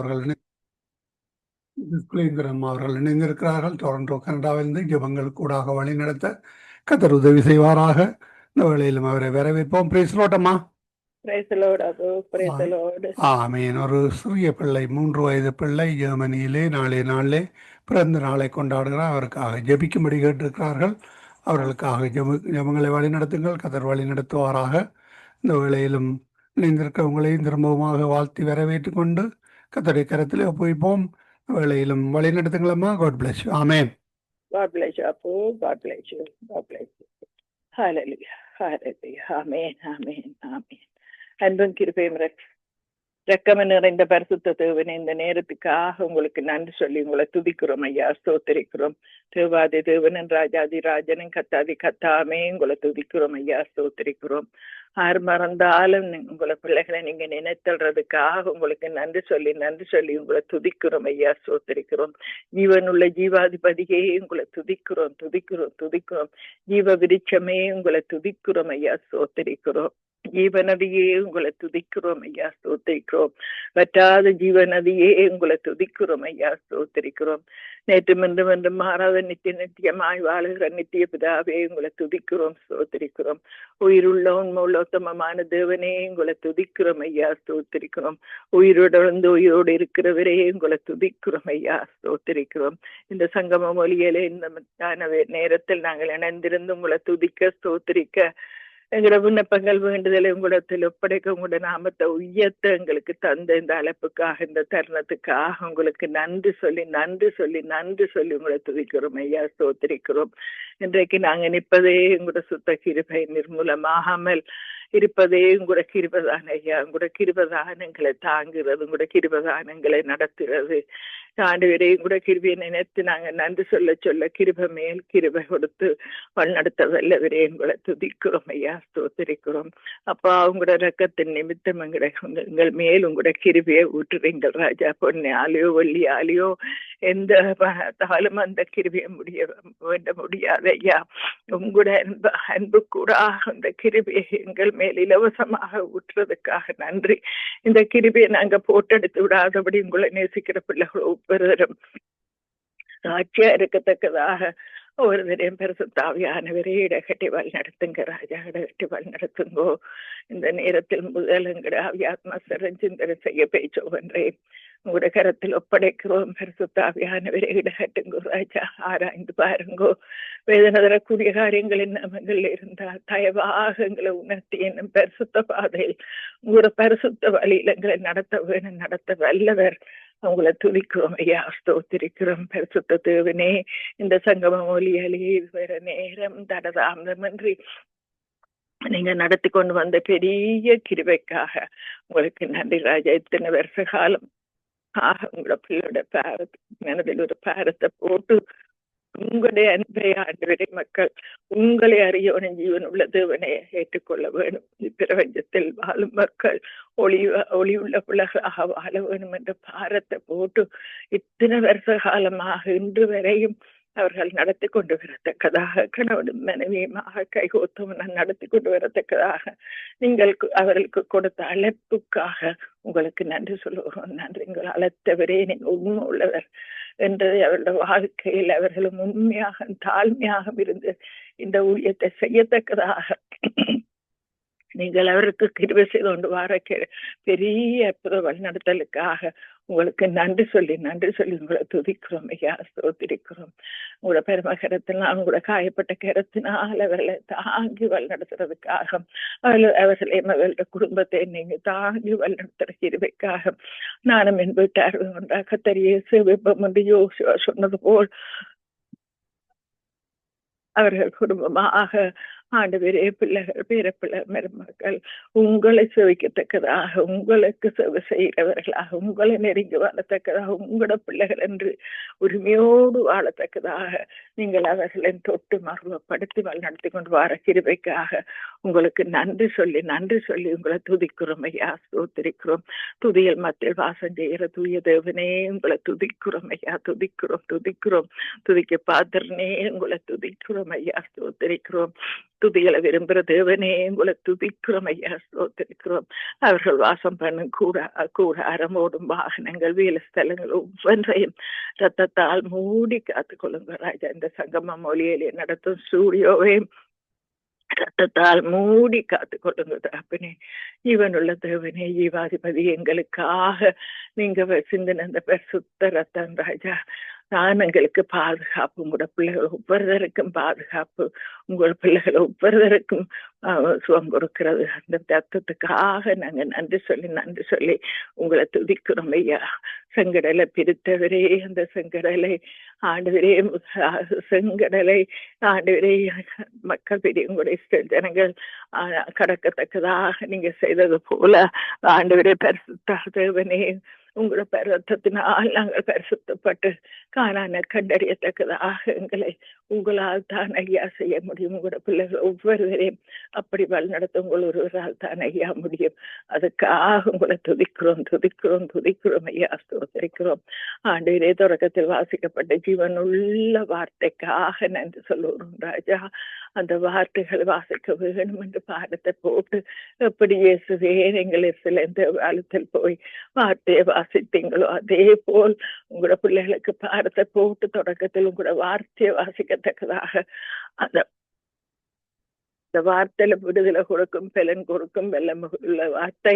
அவர்கள் குலேந்திரம் அவர்கள் இணைந்திருக்கிறார்கள். டொரண்டோ கனடாவிலிருந்து ஜெபங்கள் கூடாக வழிநடத்த கத்தர் உதவி செய்வாராக. இந்த வேளையிலும் அவரை வரவேற்போம். பேசலோட்டம்மா. ஆமீன். ஒரு சிறிய பிள்ளை மூன்று வயது பிள்ளை ஜெர்மனியிலே நாளை நாளிலே பிறந்த நாளை கொண்டாடுகிறார். அவருக்காக ஜெபிக்கும்படி கேட்டிருக்கிறார்கள். அவர்களுக்காக ஜெப ஜெபங்களை வழிநடத்துங்கள். கதர் வழி நடத்துவாராக இந்த வேளையிலும் இணைந்திருக்கவங்களையும் திரும்பவுமாக வாழ்த்தி வரவேற்று கொண்டு கத்தருடைய கரத்திலே ஒப்புவிப்போம் இந்த வேளையிலும் வழி நடத்துங்களம்மா God bless amen God bless you, Abu. God bless you. God bless you. Hallelujah. Hallelujah. Amen. Amen. Amen. அன்பும் கிருபையும் ரக்- இரக்கம நிறைந்த பரிசுத்த தேவனே இந்த நேரத்துக்காக உங்களுக்கு நன்றி சொல்லி உங்களை துதிக்கிறோம் ஐயா ஸ்தோத்திரிக்கிறோம். தேவாதி தேவனன் ராஜாதி ராஜனும் கத்தாதி கத்தாமே உங்களை துதிக்கிறோம் ஐயா ஸ்தோத்திரிக்கிறோம். ஆர் மறந்தாலும் உங்களை பிள்ளைகளை நீங்க நினைத்தல்றதுக்காக உங்களுக்கு நன்றி சொல்லி நன்றி சொல்லி உங்களை துதிக்கிறோம் ஐயா சோத்திருக்கிறோம் ஜீவனுள்ள ஜீவாதிபதியே உங்களை துதிக்கிறோம் துதிக்கிறோம் துதிக்கிறோம். ஜீவ விருட்சமே உங்களை துதிக்கிறோம் ஐயா ஸ்தோத்திரிக்கிறோம். ஜீவநதியே உங்களை துதிக்கிறோம் ஐயா ஸ்தோத்திரிக்கிறோம் வற்றாத ஜீவநதியே உங்களை துதிக்கிறோம் ஐயா ஸ்தோத்திரிக்கிறோம் நேற்று மின்று மின்று மாறாத நித்திய நித்தியமாய் வாழுகிற நித்திய பிதாவே உங்களை துதிக்கிறோம் ஸ்தோத்திரிக்கிறோம் உயிருள்ள உண்மையுள்ளோத்தமமான தேவனே உங்களை துதிக்கிறோம் ஐயா ஸ்தோத்திரிக்கிறோம் உயிரோடு உயிரோடு இருக்கிறவரே உங்களை துதிக்கிறோம் ஐயா ஸ்தோத்திரிக்கிறோம் இந்த சங்கம மொழியிலே இந்த நேரத்தில் நாங்கள் இணைந்திருந்து உங்களை துதிக்க ஸ்தோத்திரிக்க எங்களோட விண்ணப்பங்கள் வேண்டுதலை உங்களிடத்தில் ஒப்படைக்க உங்களோட நாமத்தை உயர்த்த எங்களுக்கு தந்த இந்த அழைப்புக்காக இந்த தருணத்துக்காக உங்களுக்கு நன்றி சொல்லி நன்றி சொல்லி நன்றி சொல்லி உங்களை துதிக்கிறோம் ஐயா ஸ்தோத்திரிக்கிறோம். இன்றைக்கு நாங்க நிற்பதே உங்களோட சுத்த கிருபை நிர்மூலமாகாமல் இருப்பதே உங்களோட கிருபதான ஐயா. உங்களோட கிருபதானங்களை தாங்குறது உங்களோட கிருபதானங்களை நடத்துறது. ஆண்டவரே கூட கிருபியை நினைத்து நாங்க நன்றி சொல்ல சொல்ல கிருப மேல் கிருபை கொடுத்து வழிநடத்த வல்லவரே உங்களை துதிக்கிறோம் ஐயா ஸ்தோத்திரிக்கிறோம். அப்பா உங்களோட ரக்கத்தின் நிமித்தம் எங்களை எங்கள் மேல் உங்களோட கிருபியை ஊற்றுறீங்கள் ராஜா. பொன்னாலையோ வெள்ளியாலையோ எந்த தாலும் அந்த கிருபியை முடிய வேண்ட முடியாது ஐயா. உங்களோட அன்பு அன்பு கூட அந்த கிருபியை எங்கள் மேல் இலவசமாக ஊற்றுறதுக்காக நன்றி. இந்த கிருபியை நாங்க போட்டெடுத்து விடாதபடி உங்களை நேசிக்கிற பிள்ளைகள் ஒவ்வொருவரும். சாட்சியா இருக்கத்தக்கதாக ஒவ்வொருவரையும் பெருசுத்தாவியானவரே இடகட்டி வழி நடத்துங்க ராஜா இடகட்டி வழி நடத்துங்கோ. இந்த நேரத்தில் முதல் எங்கட ஆவியாத்மா சிறஞ்சிந்தனை செய்ய பேச்சோவென்றேன் உங்களோட கரத்தில் ஒப்படைக்கிறோம் பெருசுத்தாவியானவரே இடகட்டுங்கோ ராஜா. ஆராய்ந்து பாருங்கோ. வேதனை தரக்கூடிய காரியங்கள் என்னவங்கள் இருந்தால் தயவாக எங்களை உணர்த்தி என்னும் பரிசுத்த பாதையில் உங்களோட பரிசுத்த வழியில் எங்களை நடத்த வேணும் நடத்த வல்லவர். உங்களை துதிக்கிறோம் ஐயா. ஸ்தோத்திரிக்கிறோம். பரிசுத்த தேவனே இந்த சங்கம மொழியாலே இதுவரை நேரம் தடதாமதமின்றி நீங்க நடத்தி கொண்டு வந்த பெரிய கிருபைக்காக உங்களுக்கு நன்றி ராஜா. இத்தனை வருஷ காலம் ஆக உங்களோட பிள்ளையோட பாரத் மனதில் ஒரு பாரத்தை போட்டு உங்களுடைய அன்பை ஆண்டவரை மக்கள் உங்களை அறியவனும் ஜீவன் உள்ள தேவனை ஏற்றுக்கொள்ள வேணும். இப்பிரபஞ்சத்தில் வாழும் மக்கள் ஒளி ஒளி உள்ள பிள்ளைகளாக வாழ வேணும் என்ற பாரத்தை போட்டு இத்தனை வருஷ காலமாக இன்று வரையும் அவர்கள் நடத்தி கொண்டு வரத்தக்கதாக கணவனும் மனைவியுமாக கைகோத்தவன் நடத்தி கொண்டு வரத்தக்கதாக நீங்கள் அவர்களுக்கு கொடுத்த அழைப்புக்காக உங்களுக்கு நன்றி சொல்லுகிறோம். நன்றி. உங்கள் அழைத்தவரே நீங்கள் உண்மை உள்ளவர். என்றது அவருடைய வாழ்க்கையில் அவர்களும் உண்மையாக தாழ்மையாக இருந்து இந்த ஊழியத்தை செய்யத்தக்கதாக நீங்கள் அவருக்கு கிருபை செய்து கொண்டு வர பெரிய அற்புத வழிநடத்தலுக்காக உங்களுக்கு நன்றி சொல்லி நன்றி சொல்லி உங்களை துதிக்கிறோம் ஐயா ஸ்தோத்திரிக்கிறோம். உங்களோட பெருமகரத்தினால் உங்களோட காயப்பட்ட கரத்தினால் அவர்களை தாங்கி வழிநடத்துறதுக்காக அவர்கள் அவர்களையும் அவர்களோட குடும்பத்தை நீங்க தாங்கி வழிநடத்துற கிருபைக்காக நானும் என் வீட்டார் ஒன்றாக தெரிய சிவப்பம் என்று யோசிவா சொன்னது போல் அவர்கள் குடும்பமாக ஆண்டவரே பிள்ளைகள் பேரப்பிள்ளை மருமக்கள் உங்களை செவிக்கத்தக்கதாக உங்களுக்கு செவி செய்கிறவர்களாக உங்களை நெருங்கி வாழத்தக்கதாக உங்களோட பிள்ளைகள் என்று உரிமையோடு வாழத்தக்கதாக நீங்கள் அவர்களை தொட்டு மருவப்படுத்தி வழி நடத்தி கொண்டு வர கிருபைக்காக உங்களுக்கு நன்றி சொல்லி நன்றி சொல்லி உங்களை துதிக்கிறோம் ஐயா ஸ்தோத்திரிக்கிறோம். துதியல் மத்தியில் வாசம் செய்கிற தூய தேவனே உங்களை துதிக்கிறோம் ஐயா துதிக்கிறோம் துதிக்கிறோம். துதிக்க பாத்திரனே உங்களை துதிக்கிறோம் ஐயா ஸ்தோத்திரிக்கிறோம். துதிகளை விரும்புகிற தேவனே உங்களை துதிக்கிறோம் ஐயா ஸ்தோத்திரிக்கிறோம். அவர்கள் வாசம் பண்ணும் கூட கூடாரம் ஓடும் வாகனங்கள் வேலை ஸ்தலங்கள் ஒவ்வொன்றையும் ரத்தத்தால் மூடி காத்துக்கொள்ளுங்க ராஜா. இந்த சங்கம மொழியிலே நடத்தும் ஸ்டூடியோவை ரத்தத்தால் மூடி காத்துக் கொள்ளுங்க தகப்பனே. ஜீவனுள்ள தேவனே ஜீவாதிபதி எங்களுக்காக நீங்க சிந்தின அந்த சுத்த ரத்தம் ராஜா. நான் எங்களுக்கு பாதுகாப்பு உங்களோட பிள்ளைகள் ஒவ்வொருத்தருக்கும் பாதுகாப்பு உங்கள் பிள்ளைகளை ஒவ்வொருத்தருக்கும் சுகம் கொடுக்கிறது. அந்த தத்துவத்துக்காக நாங்க நன்றி சொல்லி நன்றி சொல்லி உங்களை துதிக்கிறோம் ஐயா. செங்கடலை பிரித்தவரே அந்த செங்கடலை ஆண்டுவரே செங்கடலை ஆண்டுவரே. மக்கள் பெரிய உங்களுடைய ஜனங்கள் கடக்கத்தக்கதாக நீங்க செய்தது போல ஆண்டுவரே பரிசுத்த தேவனே. உங்களோட பரத்தத்தினால் நாங்கள் பரிசுத்தப்பட்டு காணான கண்டறியத்தக்கதாக எங்களை உங்களால் தான் ஐயா செய்ய முடியும். உங்களோட பிள்ளைகள் ஒவ்வொருவரையும் அப்படி வழிநடத்த உங்கள் ஒருவரால் தான் ஐயா முடியும். அதுக்காக உங்களை துதிக்கிறோம் துதிக்கிறோம் துதிக்கிறோம் ஐயா. ஸ்தோத்தரிக்கிறோம். ஆண்டு தொடக்கத்தில் வாசிக்கப்பட்ட ஜீவன் உள்ள வார்த்தைக்காக நன்றி சொல்லுவோம் ராஜா. அந்த வார்த்தைகள் வாசிக்க வேணும் என்று பாடத்தை போட்டு எப்படி இயேசுவே நீங்கள் சில இந்த காலத்தில் போய் வார்த்தையை வாசித்தீங்களோ அதே போல் உங்களோட பிள்ளைகளுக்கு பாடத்தை போட்டு தொடக்கத்தில் உங்களோட வார்த்தையை வாசிக்க வாசிக்கத்தக்கதாக அந்த இந்த வார்த்தையில விடுதலை கொடுக்கும் பலன் கொடுக்கும் வெள்ளம் உள்ள வார்த்தை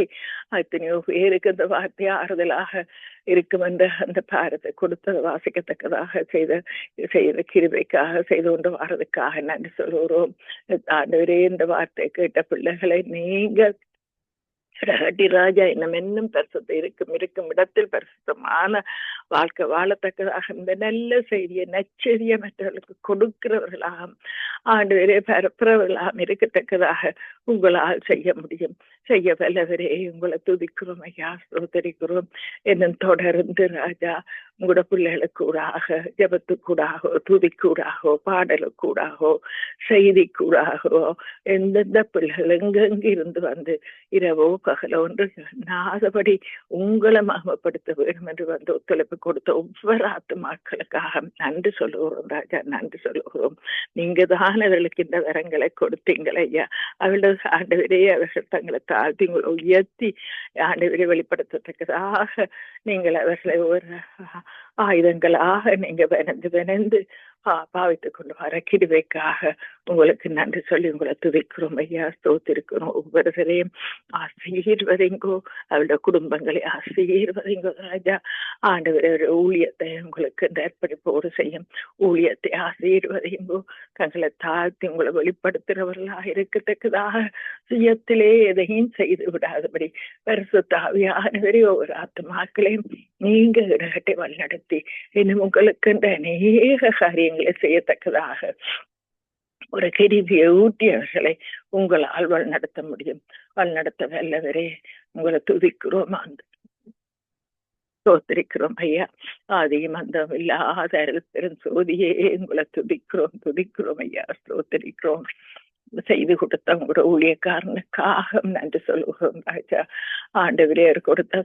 எத்தனையோ பேருக்கு இந்த வார்த்தை ஆறுதலாக இருக்கும் என்ற அந்த பாரத்தை கொடுத்து வாசிக்கத்தக்கதாக செய்த செய்த கிருபைக்காக செய்து கொண்டு வாரதுக்காக நன்றி சொல்லுகிறோம் ஆண்டவரே இந்த வார்த்தை கேட்ட பிள்ளைகளை நீங்கள் ரகட்டி ராஜா இன்னும் இன்னும் பரிசுத்த இருக்கும் இருக்கும் இடத்தில் பரிசுத்தமான வாழ்க்கை வாழத்தக்கதாக இந்த நல்ல செய்தியை நச்செய்தியை மற்றவர்களுக்கு கொடுக்கிறவர்களாக ஆண்டு வரை பரப்புறவர்களாக இருக்கத்தக்கதாக உங்களால் செய்ய முடியும். செய்ய வல்லவரே உங்களை துதிக்கிறோம் ஐயா சோதரிக்கிறோம் என்னும் தொடர்ந்து ராஜா உங்களோட பிள்ளைகளுக்கூடாக ஜபத்துக்கூடாகோ துதிக்கூடாகோ பாடலுக்கூடாகோ செய்திக்கூடாகோ எந்தெந்த பிள்ளைகள் எங்கெங்கிருந்து வந்து இரவோ பகலோ ஒன்று நாதபடி உங்களை மகமப்படுத்த வேண்டும் என்று வந்து ஒத்துழைப்பு கொடுத்த ஒவ்வொரு ஆத்துமாக்களுக்காக நன்றி சொல்லுகிறோம் ராஜா நன்றி சொல்லுகிறோம் நீங்க தான் அவர்களுக்கு இந்த வரங்களை கொடுத்தீங்கள் ஐயா அவர்கள் ஆண்டவரே அவர்கள் தங்களை தாழ்த்தி உயர்த்தி ஆண்டவரை வெளிப்படுத்தத்தக்கதாக நீங்கள் அவர்களை ஒரு ஆயுதங்களாக நீங்க வினந்து வினந்து பாவித்துக் கொண்டு வர கிடுவைக்காக உங்களுக்கு நன்றி சொல்லி உங்களை துதிக்கிறோம் ஐயா ஸ்தோத்திருக்கிறோம். ஒவ்வொருவரையும் ஆசீர்வதிங்கோ அவருடைய குடும்பங்களை ஆசீர்வதிங்கோ ராஜா. ஆண்டவர் ஊழியத்தை உங்களுக்கு இந்த அர்ப்பணிப்போடு செய்யும். ஊழியத்தை ஆசீர்வதிங்கோ தங்களை தாழ்த்தி உங்களை வெளிப்படுத்துகிறவர்களாக இருக்கத்தக்கதாக சுயத்திலே எதையும் செய்து விடாதபடி பரிசு தாவியானவரே ஒவ்வொரு ஆத்மாக்களையும் நீங்க இடகட்டை வழிநடத்தி இன்னும் உங்களுக்கு இந்த அநேக காரியம் செய்யத்தக்கதாக ஒரு கிருபியை ஊட்டி அவர்களை உங்களால் வழிநடத்த முடியும். வழிநடத்த வல்லவரே உங்களை துதிக்கிறோம் அந்த தோத்திருக்கிறோம் ஐயா. ஆதியும் அந்த இல்லாத அருள் பெரும் சோதியே உங்களை துதிக்கிறோம் துதிக்கிறோம் ஐயா ஸ்தோத்திரிக்கிறோம். செய்து கொடுத்த உங்களோட ஊழியக்காரனுக்காக நன்றி சொல்லுகிறோம் ராஜா. ஆண்டவரே அவர் கொடுத்த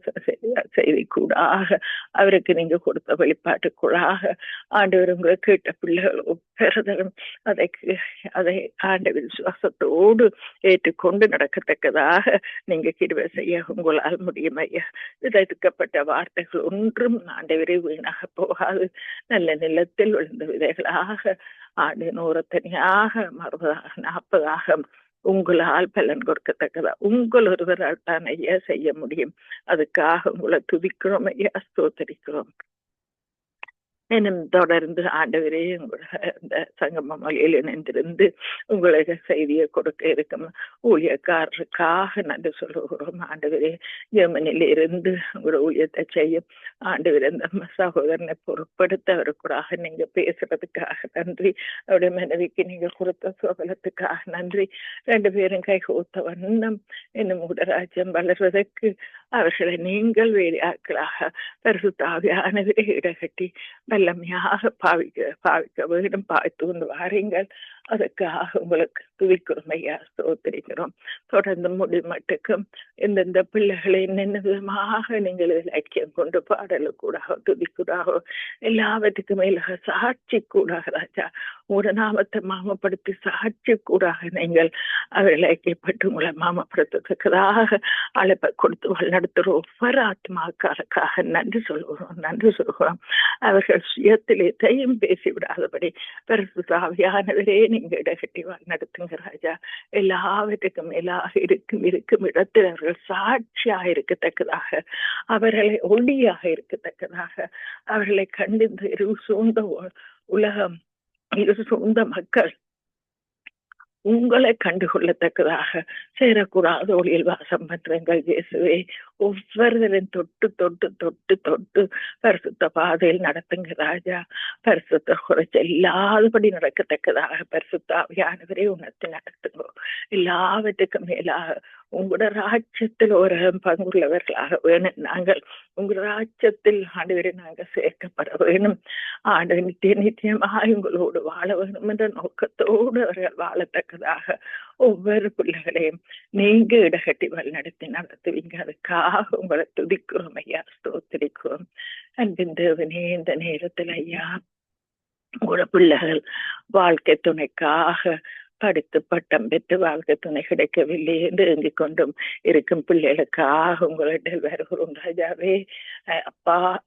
செய்தி கூடாக அவருக்கு நீங்க கொடுத்த வெளிப்பாட்டுக்குள்ளாக ஆண்டவர் உங்களை கேட்ட பிள்ளைகள் பெறுதலும் அதை அதை ஆண்ட விசுவாசத்தோடு ஏற்றுக்கொண்டு நடக்கத்தக்கதாக நீங்க கிருவை செய்ய உங்களால் முடியும் ஐயா. விதைக்கப்பட்ட வார்த்தைகள் ஒன்றும் ஆண்டவரே வீணாக போகாது. நல்ல நிலத்தில் விழுந்த விதைகளாக ஆண்டு நூறு தனியாக மறுபதாக நாற்பதாக உங்களால் பலன் கொடுக்கத்தக்கதா உங்கள் ஒருவரால் தான் ஐயா செய்ய முடியும் அதுக்காக உங்களை துதிக்கிறோம் ஐயா ஸ்தோத்தரிக்கிறோம் எனும் தொடர்ந்து ஆண்டவரே இந்த சங்கம மொழியில் இணைந்திருந்து உங்களுக்கு செய்தியை கொடுக்க இருக்கும் ஊழியக்காரருக்காக நன்றி சொல்லுகிறோம் ஆண்டவரே ஜெர்மனியில இருந்து உங்களோட ஊழியத்தை செய்யும் ஆண்டவர் அந்த சகோதரனை பொருட்படுத்த அவருக்குறாக நீங்க பேசுறதுக்காக நன்றி அவருடைய மனைவிக்கு நீங்க கொடுத்த சோகலத்துக்காக நன்றி ரெண்டு பேரும் கை கோத்த வண்ணம் இன்னும் உடராஜ்யம் வளர்வதற்கு அவர்களை நீங்கள் வேலையாக்களாக பரிசுத்தாவியானவரை இடகட்டி வல்லமையாக பாவிக்க பாவிக்க வேண்டும் பாவித்து கொண்டு வாருங்கள். அதுக்காக உங்களுக்கு துதிக்கிறோம் ஐயா ஸ்தோத்திரிக்கிறோம் தொடர்ந்து முடிமட்டுக்கும் இந்தந்த பிள்ளைகளை என்னென்ன விதமாக நீங்கள் இலக்கியம் கொண்டு பாடலுக்கூடாக துதிக்கூடாக எல்லாவற்றுக்கும் மேலாக சாட்சி கூடாக ராஜா ஒரு நாமத்தை மாமப்படுத்தி சாட்சி கூடாக நீங்கள் அவர்களை ஐக்கியப்பட்டு உங்களை மாமப்படுத்துறதுக்காக அழைப்பை கொடுத்து வழிநடத்துகிற ஒவ்வொரு ஆத்மாக்களுக்காக நன்றி சொல்கிறோம் நன்றி சொல்கிறோம் அவர்கள் சுயத்திலே தையும் பேசி விடாதபடி நீ நீங்க இடகட்டி நடத்துங்க ராஜா எல்லாவற்றுக்கும் மேலாக இருக்கும் இருக்கும் இடத்தில் அவர்கள் சாட்சியாக இருக்கத்தக்கதாக அவர்களை ஒளியாக இருக்கத்தக்கதாக அவர்களை கண்டு இரு சூழ்ந்த உலகம் இரு சூழ்ந்த மக்கள் உங்களை கண்டுகொள்ளத்தக்கதாக சேரக்கூடாத ஒளியில் வாசம் பண்றங்கள் இயேசுவே ஒவ்வொருவரையும் தொட்டு தொட்டு தொட்டு தொட்டு பரிசுத்த பாதையில் நடத்துங்க ராஜா. பரிசுத்த குறைச்ச இல்லாதபடி நடக்கத்தக்கதாக பரிசுத்தாவியானவரே உணர்த்தி நடத்துங்க. எல்லாவற்றுக்கும் மேலாக உங்களோட ராஜ்யத்தில் ஒரு பங்குள்ளவர்களாக வேணும். நாங்கள் உங்கள் ராஜ்யத்தில் ஆண்டவரை நாங்கள் சேர்க்கப்பட வேணும். ஆண்டு நித்திய நித்தியமாக உங்களோடு வாழ வேணும் என்ற நோக்கத்தோடு அவர்கள் வாழத்தக்கதாக ஒவ்வொரு பிள்ளைகளையும் நீங்க இடகட்டி வழிநடத்தி நடத்துவீங்க. அதுக்காக உங்களை துதிக்கிறோம் ஐயா ஸ்தோத்திரிக்கிறோம். அன்பின் தேவனே இந்த நேரத்தில் ஐயா உங்களோட பிள்ளைகள் வாழ்க்கை துணைக்காக படித்து பட்டம் பெற்று வாழ்க்கை துணை கிடைக்கவில்லை என்று எங்கிக் கொண்டும் இருக்கும் பிள்ளைகளுக்காக உங்களிடம் வருகிறோம் ராஜாவே அப்பா.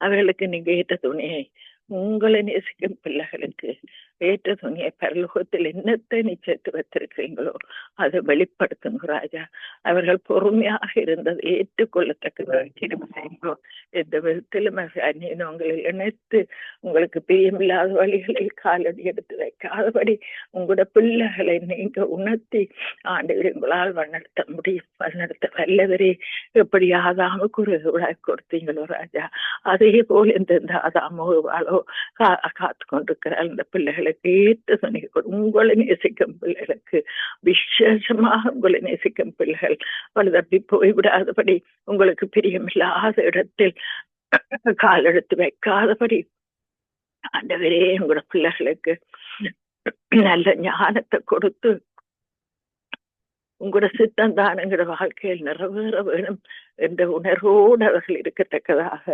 அவர்களுக்கு நீங்க ஏற்ற துணையை உங்களை நேசிக்கும் பிள்ளைகளுக்கு ஏற்ற துணியை பரலோகத்தில் என்னத்தை நீ சேர்த்து வைத்திருக்கிறீங்களோ அதை வெளிப்படுத்துங்க ராஜா அவர்கள் பொறுமையாக இருந்ததை ஏற்றுக்கொள்ளத்தக்க செய்யுங்கோ எந்த விதத்திலும் அந்நியன் உங்களை இணைத்து உங்களுக்கு பிரியமில்லாத வழிகளில் காலடி எடுத்து வைக்காதபடி உங்களோட பிள்ளைகளை நீங்க உணர்த்தி ஆண்டு உங்களால் வழிநடத்த முடியும் வழிநடத்த வல்லவரே எப்படி ஆதாமுக்கு ஒரு விழாய் கொடுத்தீங்களோ ராஜா அதே போல் இந்த ஆதாமோ வாழோ காத்து கொண்டிருக்கிறார் இந்த பிள்ளைகளுக்கு ஏற்ற துணை உங்களை நேசிக்கும் பிள்ளைகளுக்கு விசேஷமாக உங்களை நேசிக்கும் பிள்ளைகள். பழுதப்பி போய்விடாதபடி உங்களுக்கு பிரியமில்லாத இடத்தில் கால் எடுத்து வைக்காதபடி ஆண்டவரே உங்களோட பிள்ளைகளுக்கு நல்ல ஞானத்தை கொடுத்து உங்களோட சித்தம் தான் எங்களோட வாழ்க்கையில் நிறைவேற வேணும் என்ற உணர்வோடு அவர்கள் இருக்கத்தக்கதாக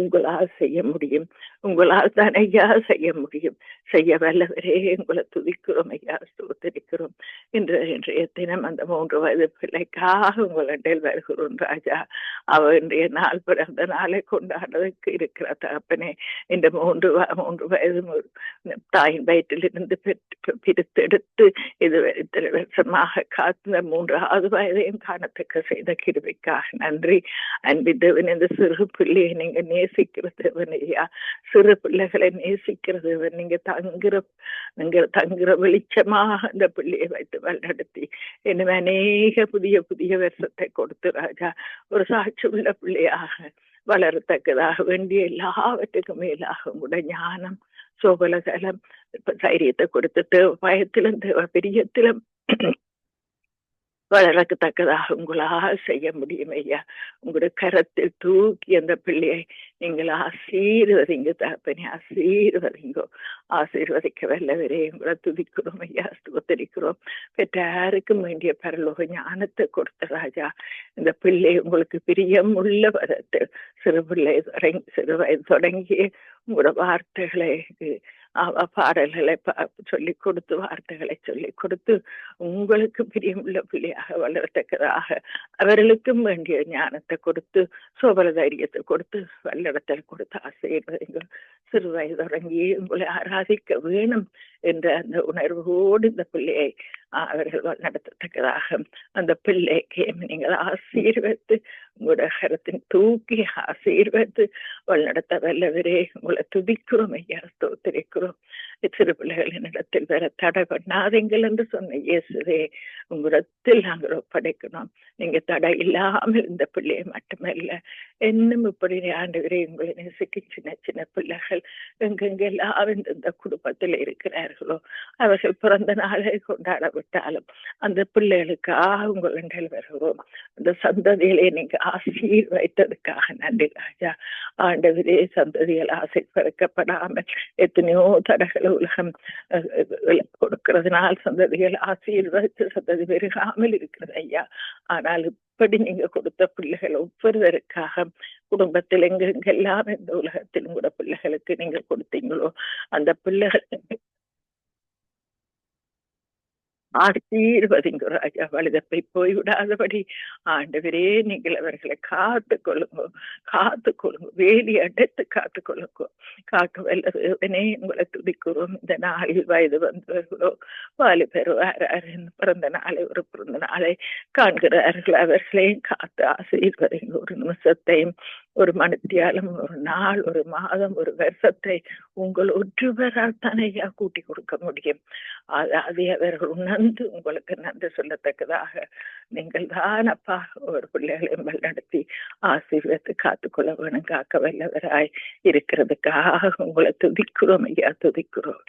உங்களால் செய்ய முடியும். உங்களால் தான் ஐயா செய்ய முடியும். செய்ய வல்லவரே உங்களை துதிக்கிறோம் ஐயா ஸ்தோத்தரிக்கிறோம். இன்று இன்றைய தினம் அந்த மூன்று வயது பிள்ளைக்காக உங்களிடையில் வருகிறோம் ராஜா. அவ இன்றைய நாள் பிறந்த நாளை கொண்டாடுறதுக்கு இருக்கிற தகப்பனே இந்த மூன்று மூன்று வயது தாயின் வயிற்றிலிருந்து பிரித்தெடுத்து இது இத்தனை வருஷமாக காத்த மூன்றாவது வயதையும் காணத்தக்க செய்த கிருபிக்காக நன்றி. அன்பிதவன் இந்த சிறு பிள்ளையை நீங்க நேசிக்கிற தேவன் ஐயா. சிறு பிள்ளைகளை நேசிக்கிற தேவன் நீங்க தங்குற நீங்க தங்குற வெளிச்சமாக அந்த பிள்ளையை வைத்து வழிநடத்தி. இன்னும் அநேக புதிய புதிய வருஷத்தை கொடுத்து ராஜா. ஒரு சாட்சி உள்ள பிள்ளையாக வளரத்தக்கதாக வேண்டிய எல்லாவற்றுக்கும் மேலாக உங்களோட ஞானம் சோபலகலம் தைரியத்தை கொடுத்து தேவ பயத்திலும் தேவ பிரியத்திலும் வளரத்தக்கதாக உங்களால் செய்ய முடியும் ஐயா. உங்களோட கரத்தில் தூக்கி அந்த பிள்ளையை நீங்கள் ஆசீர்வதிங்க தகப்பனே ஆசீர்வதிங்கோ. ஆசீர்வதிக்க வல்லவரே உங்களை துதிக்கிறோம் ஐயா ஸ்தோத்தரிக்கிறோம். பெற்றாருக்கும் வேண்டிய பரலோக ஞானத்தை கொடுத்த ராஜா இந்த பிள்ளை உங்களுக்கு பிரியம் உள்ள பதத்தில் சிறு பிள்ளை தொடங்கி சிறு வயது தொடங்கி உங்களோட வார்த்தைகளை அவ பாடல்களை சொல்லி கொடுத்து வார்த்தைகளை சொல்லி கொடுத்து உங்களுக்கு பிரியமுள்ள பிள்ளையாக வளரத்தக்கதாக அவர்களுக்கும் வேண்டிய ஞானத்தை கொடுத்து சோபல தைரியத்தை கொடுத்து வல்லிடத்தில் கொடுத்து ஆசைப்படுங்கள் சிறு வயது தொடங்கி உங்களை ஆராதிக்க வேணும் என்ற அந்த உணர்வோடு இந்த பிள்ளையை அவர்கள் நடத்தத்தக்கதாக அந்த பிள்ளைக்கு நீங்கள் ஆசீர்வத்து உங்களோட கரத்தின் தூக்கி ஆசீர்வத்து வழிநடத்த வல்லவரே உங்களை துதிக்கிறோம் ஐயா ஸ்தோத்திரிக்கிறோம் சிறு பிள்ளைகளின் இடத்தில் வேற தடை பண்ணாதீங்கள் என்று சொன்ன இயேசுவே உங்களிடத்தில் நாங்கள் ஒப்படைக்கணும் நீங்க தடை இல்லாமல் இந்த பிள்ளையை மட்டுமல்ல இன்னும் இப்படி ஆண்டவரே உங்களை நேசிக்கு சின்ன சின்ன பிள்ளைகள் எங்கெங்கெல்லாம் இந்த குடும்பத்தில் இருக்கிறார்களோ அவர்கள் பிறந்த நாளை கொண்டாட விட்டாலும் அந்த பிள்ளைகளுக்காக உங்கள் வருகிறோம். அந்த சந்ததிகளை நீங்க ஆசீர் வைத்ததுக்காக நன்றி ராஜா. ஆண்டவரே சந்ததிகள் ஆசை பிறக்கப்படாமல் எத்தனையோ தடைகள் உலகம் கொடுக்கிறதுனால் சந்ததிகள் ஆசீர்வதித்து சந்ததி பெருகாமல் இருக்கிறது ஐயா ஆனால் இப்படி நீங்க கொடுத்த பிள்ளைகள் ஒவ்வொருவருக்காக குடும்பத்தில் எங்கெங்கெல்லாம் இந்த உலகத்திலும் கூட பிள்ளைகளுக்கு நீங்க கொடுத்தீங்களோ அந்த பிள்ளைகள் ஆசீர்வதிங்க ராஜா வழுதப்பை போய்விடாதபடி ஆண்டவரே நீங்கள் அவர்களை காத்து கொள்ளுங்க காத்து கொள்ளுங்க வேலி அடைத்து காத்து கொள்ளுங்க காக்க வல்லவனே உங்களை துதிக்கிறோம். இந்த நாளில் வயது வந்தவர்களோ வாலி பெறுவார் பிறந்த நாளை ஒரு பிறந்த நாளை காண்கிறார்கள் அவர்களையும் காத்து ஆசீர்வதிங்க ஒரு நிமிஷத்தையும் ஒரு மணித்தியாலும் ஒரு நாள் ஒரு மாதம் ஒரு வருஷத்தை உங்கள் ஒற்றுவரால் தானே கூட்டி கொடுக்க முடியும். அது- அவர்கள் உணர்ந்து உங்களுக்கு நன்றி சொல்லத்தக்கதாக நீங்கள் தான் அப்பா ஒரு பிள்ளைகளையும் வழிநடத்தி ஆசீர்வத்து காத்துக்கொள்ள வேணும். காக்க வல்லவராய் இருக்கிறதுக்காக உங்களை துதிக்கிறோம் ஐயா துதிக்கிறோம்.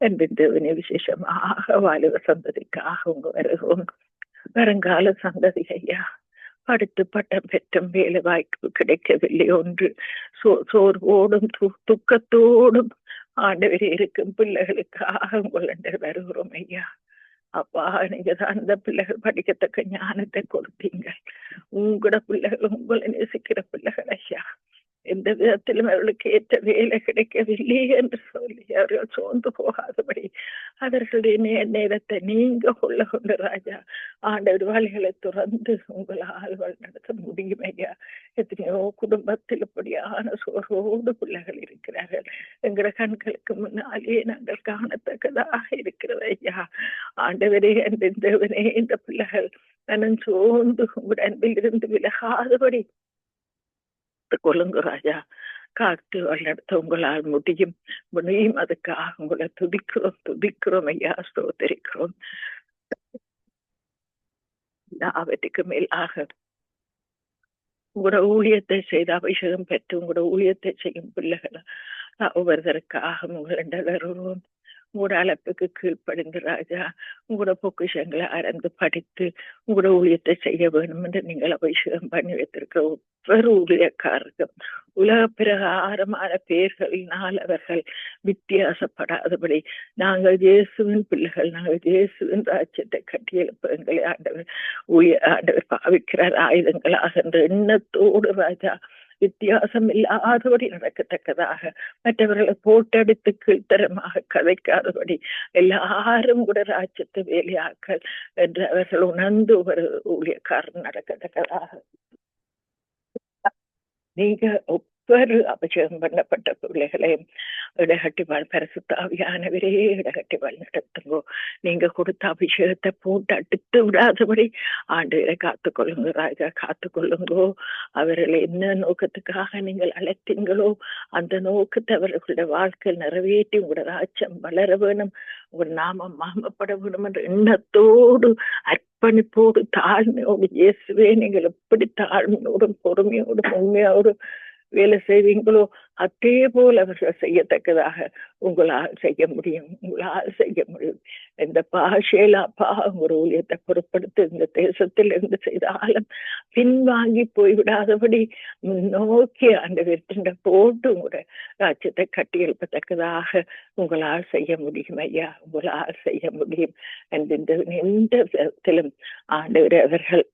என்பின் தேவனே விசேஷமாக வாலிப சந்ததிக்காக உங்க வருகிறோம் வருங்கால சந்ததி ஐயா. படுத்து பட்டம் பெற்றும் வேலை வாய்ப்பு கிடைக்கவில்லை ஒன்று. சோ சோர்வோடும் து- துக்கத்தோடும் ஆண்டவரே இருக்கும் பிள்ளைகளுக்காக உங்கள் வருகிறோம் ஐயா. அப்பா நீங்க தான் இந்த பிள்ளைகள் படிக்கத்தக்க ஞானத்தை கொடுத்தீங்க உங்களோட பிள்ளைகள் உங்களை நேசிக்கிற பிள்ளைகள் ஐயா. எந்த விதத்திலும் அவர்களுக்கு ஏற்ற வேலை கிடைக்கவில்லை என்று சொல்லி அவர்கள் சோர்ந்து போகாதபடி அவர்களுடைய நே- நேரத்தை நீங்க கொள்ள கொண்டு ராஜா ஆண்டவர் வழிகளை துறந்து உங்களால் வழி நடத்த முடியும் ஐயா எத்தனையோ குடும்பத்தில் இப்படியான சோர்வோடு பிள்ளைகள் இருக்கிறார்கள் எங்கள கண்களுக்கு முன்னாலே நாங்கள் காணத்தக்கதாக இருக்கிறது ஐயா ஆண்டவரே என்று இந்த பிள்ளைகள் மனம் சோர்ந்து உங்கள் அன்பில் இருந்து விலகாதபடி கொள்ளுங்க ராஜா காத்து வழிநடத்த உங்களால் முடியும் முடியும் அதுக்காக உங்களை துதிக்கிறோம் துதிக்கிறோம் ஐயா சோதரிக்கிறோம் அவற்றுக்கு மேலாக உங்களோட ஊழியத்தை செய்து அபிஷேகம் பெற்று உங்களோட ஊழியத்தை செய்யும் பிள்ளைகளை ஒவ்வொருத்தருக்காக உங்களிட வருவோம் உங்களோட அழைப்புக்கு கீழ்ப்படுங்க ராஜா உங்களோட பொக்கிஷங்களை அறந்து படித்து உங்களோட ஊழியத்தை செய்ய வேண்டும் என்று நீங்கள் அபிஷேகம் பண்ணி வைத்திருக்கிற ஒவ்வொரு ஊழியக்காரருக்கும் உலக பிரகாரமான பெயர்களினால் அவர்கள் வித்தியாசப்படாதபடி நாங்கள் இயேசுவின் பிள்ளைகள் நாங்கள் இயேசுவின் ராஜ்யத்தை கட்டியெழுப்ப எங்களை ஆண்டவர் ஊழிய ஆண்டவர் பாவிக்கிறார் ஆயுதங்களாக என்ற எண்ணத்தோடு ராஜா வித்தியாசம் இல்லாதபடி நடக்கத்தக்கதாக மற்றவர்களை போட்டெடுத்து கீழ்த்தரமாக கதைக்காதபடி எல்லாரும் கூட ராஜ்யத்து வேலையாக்கள் என்று அவர்கள் உணர்ந்து ஒரு ஊழியக்காரன் நடக்கத்தக்கதாக நீங்க ஒவ்வொரு அபிஷேகம் பண்ணப்பட்ட பிள்ளைகளையும் இடகட்டிவாள் பரிசுத்தாவியானவரே இடகட்டிவாள் நடத்துங்கோ நீங்க கொடுத்த அபிஷேகத்தை போட்டு அடுத்து விடாதபடி ஆண்டவரை காத்துக்கொள்ளுங்க ராஜா காத்துக்கொள்ளுங்கோ அவர்களை என்ன நோக்கத்துக்காக நீங்கள் அழைத்தீங்களோ அந்த நோக்கத்தை அவர்களுடைய வாழ்க்கையில் நிறைவேற்றி உங்களோட ராஜ்யம் வளர வேணும் ஒரு நாமம் மாமப்பட வேணும் என்ற எண்ணத்தோடு அர்ப்பணிப்போடு தாழ்மையோடு இயேசுவே நீங்கள் எப்படி தாழ்மையோடும் பொறுமையோடும் உண்மையோடும் வேலை செய்வீங்களோ அதே போல் அவர்கள் செய்யத்தக்கதாக உங்களால் செய்ய முடியும். உங்களால் செய்ய முடியும். இந்த பாஷையில அப்பா ஒரு ஊழியத்தை பொருட்படுத்தி இந்த தேசத்தில் இருந்து செய்தாலும் பின்வாங்கி போய்விடாதபடி முன்னோக்கி அந்த வெற்றிண்ட போட்டு உங்களோட ராஜ்யத்தை கட்டி எழுப்பத்தக்கதாக உங்களால் செய்ய முடியும் ஐயா. உங்களால் செய்ய முடியும். என்ற எந்த விதத்திலும் ஆண்டவர் அவர்கள்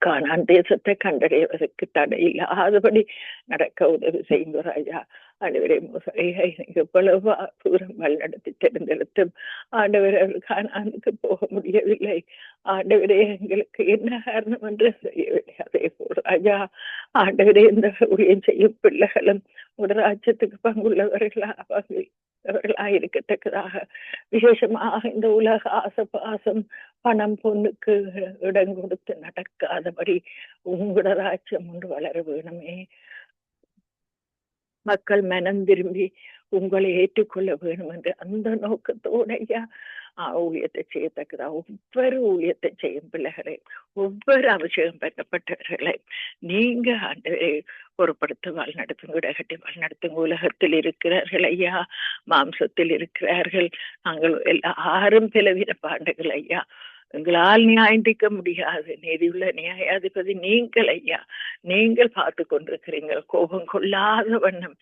காணான் தேசத்தை கண்டடைவதற்கு தடை இல்லாதபடி நடக்க உதவி செய்யும் ராஜா ஆண்டவரே முசையை எவ்வளவு தூரம் வழிநடத்தி தெரிந்தெடுத்தும் ஆண்டவர் காணானுக்கு போக முடியவில்லை ஆண்டவரே எங்களுக்கு என்ன காரணம் என்று செய்யவில்லை அதே போல் ராஜா ஆண்டவரே இந்த ஊழியம் செய்யும் பிள்ளைகளும் ஒரு பங்குள்ளவர்களா பங்கு அவர்களாக இருக்கத்தக்கதாக விசேஷமாக இந்த உலக ஆசபாசம் பணம் பொண்ணுக்கு இடம் கொடுத்து நடக்காதபடி உங்களோட ராஜ்யம் ஒன்று வளர வேணுமே. மக்கள் மனம் திரும்பி உங்களை ஏற்றுக்கொள்ள வேணும் என்று அந்த நோக்கத்தோட ஐயா ஊழியத்தை செய்யத்தக்கதா ஒவ்வொரு ஊழியத்தை செய்யும் பிள்ளைகளை ஒவ்வொரு அபிஷேகம் பெறப்பட்டவர்களை நீங்க ஆண்டவரை பொறுப்படுத்த வாழ் நடத்துங்க இடகட்டி வாழ் நடத்துங்க உலகத்தில் இருக்கிறார்கள் ஐயா மாம்சத்தில் இருக்கிறார்கள். நாங்கள் எல்லாரும் பிளவின பாண்டுகள் ஐயா. எங்களால் நியாயந்திக்க முடியாது. நீதியுள்ள நியாயாதிபதி நீங்கள் ஐயா. நீங்கள் பார்த்து கொண்டிருக்கிறீர்கள். கோபம் கொள்ளாத வண்ணம்.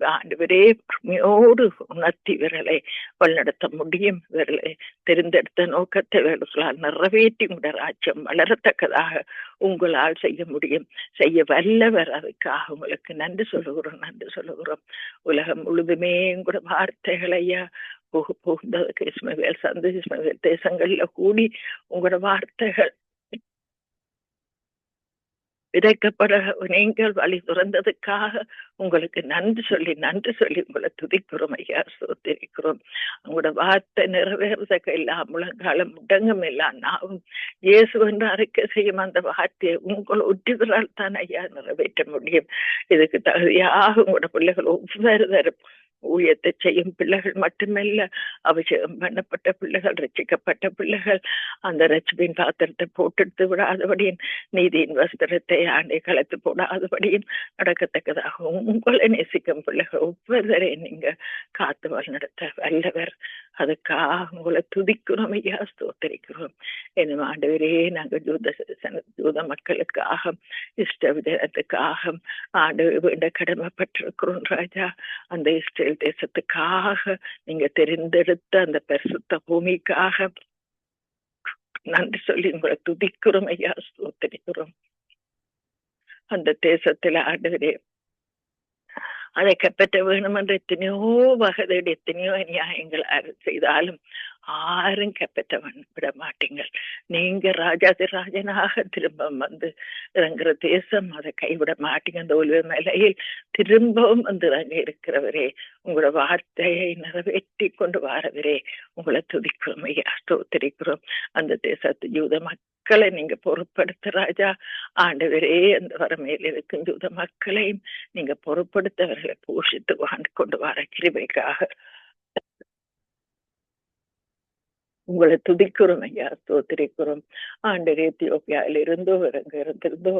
ஆண்டவரே பொறுமையோடு உணர்த்தி விரலை வழிநடத்த முடியும் விரலை. தெரிந்தெடுத்த நோக்கத்தை விரல்களால் நிறைவேற்றி உட ராஜ்யம் வளரத்தக்கதாக உங்களால் செய்ய முடியும். செய்ய வல்லவர் அதுக்காக உங்களுக்கு நன்றி சொல்லுகிறோம் நன்றி சொல்லுகிறோம். உலகம் முழுதுமே உங்களோட வார்த்தைகளையா போக புகுந்ததுக்கு இஸ்மவேல் சந்து இஸ்மவேல் தேசங்கள்ல கூடி உங்களோட வார்த்தைகள் விதைக்கப்பட நீங்கள் வழி துறந்ததுக்காக உங்களுக்கு நன்றி சொல்லி நன்றி சொல்லி உங்களை துதிக்கிறோம் ஐயா சோத்திருக்கிறோம். உங்களோட வார்த்தை நிறைவேறதக்க எல்லா முழங்காலம் முடங்கும் எல்லாம் நாவும். இயேசு என்று அறிக்கை செய்யும் அந்த வார்த்தையை உங்களை ஒற்றுகிறால் தான் ஐயா நிறைவேற்ற முடியும். இதுக்கு தகுதியாக உங்களோட பிள்ளைகள் ஒவ்வொரு தரும் ஊழியத்தை செய்யும் பிள்ளைகள் மட்டுமல்ல அபிஷேகம் பண்ணப்பட்ட பிள்ளைகள் ரசிக்கப்பட்ட பிள்ளைகள் அந்த ரட்சிப்பின் பாத்திரத்தை போட்டெடுத்து விடாதபடியும் நீதியின் வஸ்திரத்தை ஆண்டை கலத்து போடாதபடியும் நடக்கத்தக்கதாகவும் உங்களை நேசிக்கும் பிள்ளைகள் ஒவ்வொருவரையும் நீங்க காத்து வழிநடத்த வல்லவர். அதுக்காக உங்களை துதிக்கிறோம் ஐயா ஸ்தோத்தரிக்கிறோம் என்னும் ஆண்டவரே நாங்கள் ஜூத ஜூத மக்களுக்காக இஷ்ட விதத்துக்காக ஆண்டு வேண்ட கடமைப்பட்டிருக்கிறோம் ராஜா அந்த இஸ்ரேல் தேசத்துக்காக நீங்க தெரிந்தெடுத்த அந்த பரிசுத்த பூமிக்காக நன்றி சொல்லி உங்களை துதிக்கிறோம் ஐயா ஸ்தோத்தரிக்கிறோம் அந்த தேசத்துல ஆண்டவரே அதை கைப்பற்ற வேணும் என்று எத்தனையோ வகதேடு எத்தனையோ நியாயங்கள் செய்தாலும் ஆறும் கெப்பத்தவன் விட மாட்டீங்கள் நீங்க ராஜாதி ராஜனாக திரும்ப வந்து இறங்குற தேசம் அதை கைவிட மாட்டீங்க அந்த ஒலிவ நிலையில் திரும்பவும் வந்து இறங்க இருக்கிறவரே உங்களோட வார்த்தையை நிறைவேற்றி கொண்டு வாரவரே உங்களை துதிக்கிறோம் ஐயா ஸ்தோத்தரிக்கிறோம். அந்த தேசத்து யூத மக்களை நீங்க பொறுப்படுத்த ராஜா ஆண்டவரே அந்த வரமையில் இருக்கும் யூத மக்களையும் நீங்க பொறுப்படுத்தவர்களை போஷித்து வாழ்ந்து கொண்டு வர கிருபைக்காக உங்களை துதிக்கிறோம் ஐயா. ஸ்தோத்திரிக்கிறோம். ஆண்டர் எத்தியோப்பியாவில் இருந்தோ எங்க இருந்திருந்தோ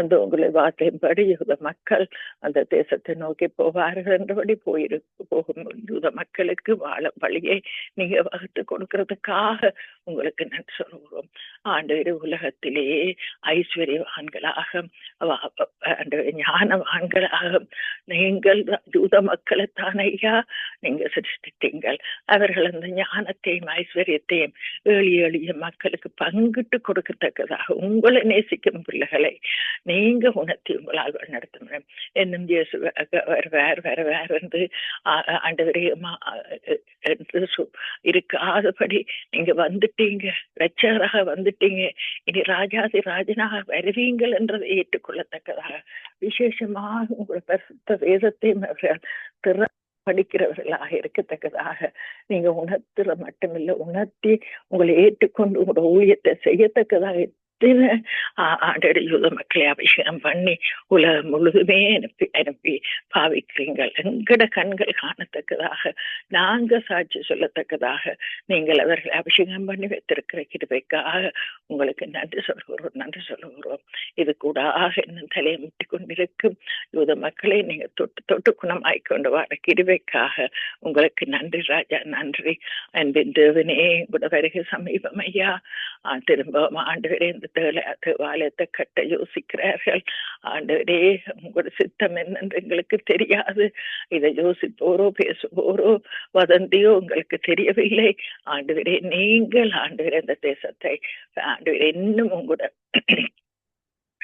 அந்த உங்களை வார்த்தையின்படி யூத மக்கள் அந்த தேசத்தை நோக்கி போவார்கள் என்றபடி போயிரு போகும். யூத மக்களுக்கு வாழும் வழியை நீங்க வகுத்து கொடுக்கறதுக்காக உங்களுக்கு நன்றி சொல்கிறோம் ஆண்டு உலகத்திலேயே ஐஸ்வர்யவான்களாக வ- ஞானவான்களாக நீங்கள் ஜூத மக்களை தான் ஐயா நீங்க சிருஷ்டித்தீங்கள். அவர்கள் அந்த ஞானத்தையும் ஐஸ்வர்யத்தையும் எளிய எளிய மக்களுக்கு பங்கிட்டு கொடுக்கத்தக்கதாக உங்களை நேசிக்கும் பிள்ளைகளை நீங்க உணர்த்தி உங்களால் நடத்தணும் என்னும் இயேசு வேற வேற வேற வேற என்று ஆண்டவரே என்று இருக்காதபடி நீங்க வந்து வந்துட்டீங்க. ரட்சகராக வந்துட்டீங்க. இனி ராஜாதி ராஜனாக வருவீங்கள் என்றதை ஏற்றுக்கொள்ளத்தக்கதாக விசேஷமாக உங்களோட பரிசுத்த வேதத்தையும் அவர்கள் திற படிக்கிறவர்களாக இருக்கத்தக்கதாக நீங்க உணர்த்துற மட்டுமில்லை உணர்த்தி உங்களை ஏற்றுக்கொண்டு உங்களோட ஊழியத்தை செய்யத்தக்கதாக அத்தனை ஆண்டோட யூத மக்களை அபிஷேகம் பண்ணி உலகம் முழுதுமே அனுப்பி அனுப்பி பாவிக்கிறீங்கள் எங்கட கண்கள் காணத்தக்கதாக நாங்க சாட்சி சொல்லத்தக்கதாக நீங்கள் அவர்களை அபிஷேகம் பண்ணி வைத்திருக்கிற கிருபைக்காக உங்களுக்கு நன்றி சொல்கிறோம் நன்றி சொல்லுகிறோம் இது கூடாக இன்னும் தலையை முட்டி கொண்டிருக்கும் யூத மக்களை நீங்க தொட்டு தொட்டு குணமாய் கொண்டு வர கிருபைக்காக உங்களுக்கு நன்றி ராஜா நன்றி அன்பின் தேவனே கூட வருகை சமீபம் ஐயா ஆ, திரும்பவும் வரை இந்த தேவாலயத்தை கட்ட யோசிக்கிறார்கள் ஆண்டவரே உங்களோட சித்தம் என்னன்னு எங்களுக்கு தெரியாது இதை யோசிப்போரோ பேசுவோரோ வதந்தியோ உங்களுக்கு தெரியவில்லை ஆண்டவரே நீங்கள் ஆண்டவரே இந்த தேசத்தை ஆண்டவரே இன்னும் உங்களோட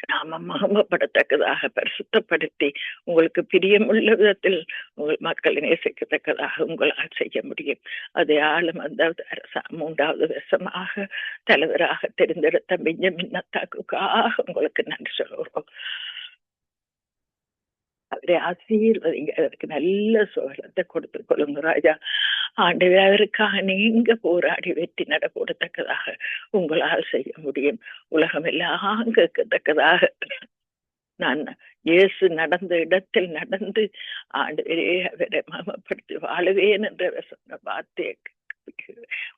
நாம மகமப்படத்தக்கதாக பரிசுத்தப்படுத்தி உங்களுக்கு பிரியமுள்ள விதத்தில் உங்கள் மக்களை நேசிக்கத்தக்கதாக உங்களால் செய்ய முடியும். அதை ஆளும் அந்த அரசா மூன்றாவது வருஷமாக தலைவராக தெரிந்தெடுத்த பெஞ்சமின் நத்தாக்குக்காக உங்களுக்கு நன்றி சொல்கிறோம் அவரை ஆசீர்வதிங்க அவருக்கு நல்ல சுகத்தை கொடுத்து கொள்ளுங்க ராஜா ஆண்டவர் அவருக்காக நீங்க போராடி வெற்றி நட கொடுத்தக்கதாக உங்களால் செய்ய முடியும் உலகம் எல்லாம் கேட்கத்தக்கதாக நான் இயேசு நடந்த இடத்தில் நடந்து ஆண்டு அவரை மகமப்படுத்தி வாழவேன் என்ற சொன்ன வார்த்தையை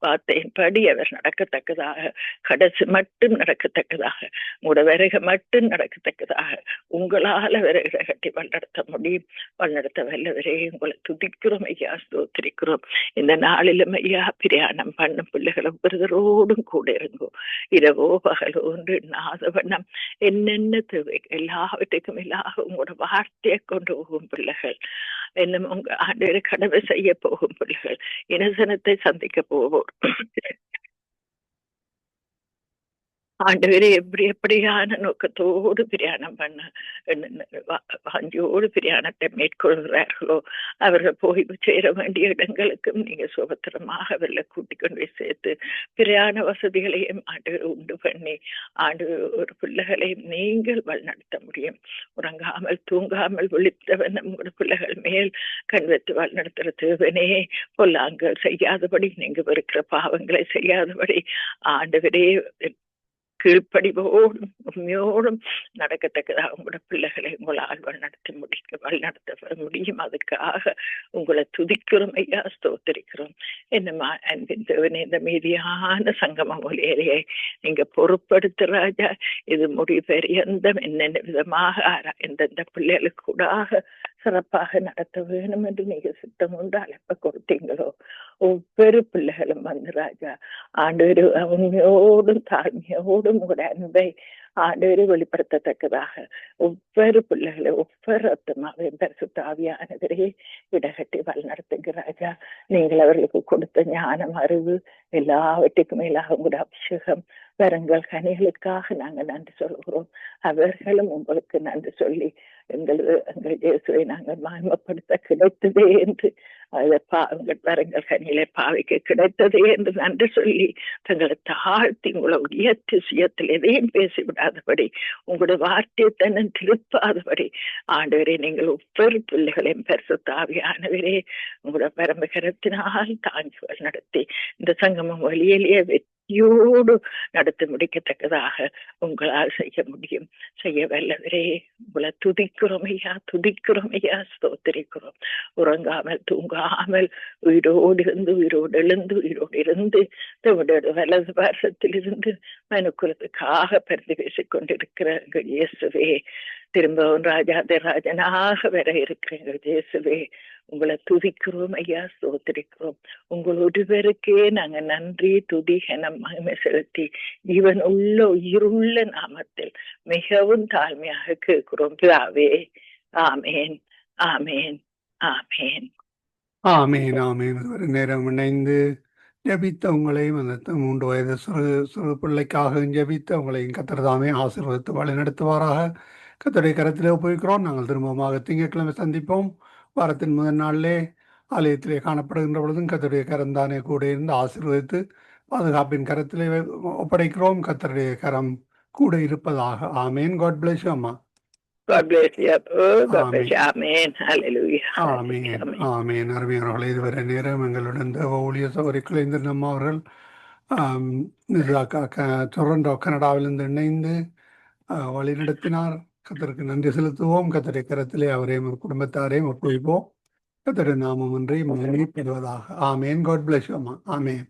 வார்த்தையின்படி அவர் நடக்கத்தக்கதாக கடைசி மட்டும் நடக்கத்தக்கதாக உங்களோட மட்டும் நடக்கத்தக்கதாக உங்களால் விறகு கட்டி வழிநடத்த முடியும். வழிநடத்த வல்லவரே உங்களை துதிக்கிறோம் ஐயா ஸ்தோத்திரிக்கிறோம். இந்த நாளிலும் ஐயா பிரயாணம் பண்ணும் பிள்ளைகளை ஒருவரோடும் கூட இருங்கோ. இரவோ பகலோ ஒன்று நாதவண்ணம் என்னென்ன தேவை எல்லாவற்றுக்கும் எல்லாம் உங்களோட வார்த்தையை கொண்டு போகும் பிள்ளைகள். என்னும் உங்க ஆண்டு கடமை செய்ய போகும் பிள்ளைகள் இனசனத்தை சந்திக்க போவோம் ஆண்டவரே எப்படி எப்படியான நோக்கத்தோடு பிரயாணம் பண்ண வாஞ்சியோடு பிரயாணத்தை மேற்கொள்கிறார்களோ அவர்கள் போய் சேர வேண்டிய இடங்களுக்கும் நீங்க சுபத்திரமாக அவர்களை கூட்டிக் கொண்டு போய் சேர்த்து பிரயாண வசதிகளையும் ஆண்டு உண்டு பண்ணி ஆண்டு ஒரு பிள்ளைகளையும் நீங்கள் வழிநடத்த முடியும். உறங்காமல் தூங்காமல் விழித்தவன் உங்களோட பிள்ளைகள் மேல் கண் வைத்து வழிநடத்துற தேவனே பொல்லாங்கள் செய்யாதபடி நீங்க இருக்கிற பாவங்களை செய்யாதபடி ஆண்டவரே கீழ்ப்படிவோடும் உண்மையோடும் நடக்கத்தக்கதாக உங்களோட பிள்ளைகளை உங்களால் நடத்தி முடிக்க வழிநடத்த முடியும். அதுக்காக உங்களை துதிக்கிறோம் ஐயா ஸ்தோத்திரிக்கிறோம். என்னமா அன்பின் தேவனே இந்த மீதியான சங்கம மொழியிலேயே நீங்க பொறுப்படுத்து ராஜா இது முடிவு பெரியந்தம். என்னென்ன விதமாக எந்தெந்த பிள்ளைகளுக்கு கூடாக சிறப்பாக நடத்த வேணும் என்று நீங்க சித்தம் உண்டு. அழைப்ப கொடுத்தீங்களோ? ஒவ்வொரு பிள்ளைகளும் வந்து ராஜா ஆண்டு உண்மையோடும் தாழ்மையோடும் உங்களுடைய அன்பை ஆண்டு வெளிப்படுத்தத்தக்கதாக ஒவ்வொரு பிள்ளைகளை ஒவ்வொரு அத்தமாவையும் பரிசுத்தாவியானவரே இடகட்டி வழிநடத்துங்க ராஜா. நீங்கள் அவர்களுக்கு கொடுத்த ஞானம் அறிவு எல்லாவற்றுக்கும் மேலாக உங்களுடைய அபிஷேகம் வரங்கள் கனிகளுக்காக நாங்கள் நன்றி சொல்கிறோம். அவர்களும் உங்களுக்கு நன்றி சொல்லி எங்களது எங்கள் இயேசுவை நாங்கள் மாய்மப்படுத்த கிடைத்ததே என்று உங்கள் வரங்கள் கனியிலே பாவிக்க கிடைத்ததே என்று நன்றி சொல்லி தங்களை தாழ்த்தி உங்களை உயர்த்தி சுயத்தில் எதையும் பேசிவிடாதபடி உங்களோட வார்த்தையை தன்னும் திருப்பாதபடி ஆண்டவரே நீங்கள் ஒவ்வொரு பிள்ளைகளையும் பரிசுத்தாவியானவரே உங்களோட பரம்பகரத்தினால் தாங்கி நடத்தி இந்த சங்கமம் வழியிலேயே பக்தியோடு நடத்தி முடிக்கத்தக்கதாக உங்களால் செய்ய முடியும். செய்ய வல்லவரே உங்களை துதிக்கிறோம் ஐயா துதிக்கிறோம் ஐயா ஸ்தோத்திரிக்கிறோம். உறங்காமல் தூங்காமல் உயிரோடு இருந்து உயிரோடு எழுந்து உயிரோடு இருந்து தவிடோட வலது பாரசத்தில் இருந்து மனுக்குலத்துக்காக பரிந்து பேசிக் கொண்டிருக்கிற இயேசுவே திரும்பவும் ராஜாதி ராஜனாக வர இருக்கிற இயேசுவே உங்களை துதிக்கிறோம் ஐயா சோத்திரிக்கிறோம் உங்கள் பேருக்கே நாங்க நன்றி துதி என மகிமை செலுத்தி இவன் உள்ள உயிருள்ள நாமத்தில் மிகவும் தாழ்மையாக கேட்கிறோம். பிதாவே ஆமேன் ஆமேன் ஆமேன். ஆமேன் ஆமேன். ஒரு நேரம் இணைந்து ஜபித்த உங்களையும் அந்த மூன்று வயது சிறு சிறு பிள்ளைக்காக ஜபித்த உங்களையும் கத்திரதாமே ஆசீர்வதித்து வழி நடத்துவாராக கத்தருடைய கரத்திலே போய்க்கிறோம் நாங்கள் திரும்பமாக திங்கட்கிழமை சந்திப்போம். வாரத்தின் முதல் நாளிலே ஆலயத்திலே காணப்படுகின்ற பொழுதும் கத்தருடைய கரந்தானே கூட இருந்து ஆசீர்வதித்து பாதுகாப்பின் கரத்திலே ஒப்படைக்கிறோம். கத்தருடைய கரம் கூட இருப்பதாக. ஆமேன். காட் பிளஸ் அம்மா. அருமையானவர்களே இதுவரை நேரம் எங்களுடன் தேவ ஊழிய சௌரி குலைந்தர் நம்ம அவர்கள் டொரண்டோ கனடாவிலிருந்து இணைந்து வழிநடத்தினார். கத்தருக்கு நன்றி செலுத்துவோம். கத்தரை கரத்திலே அவரையும் குடும்பத்தாரையும் ஒப்புவிப்போம். கத்தரை நாமம் ஒன்றை பெறுவதாக ஆமேன். காட் பிளஸ் அம்மா. ஆமேன்.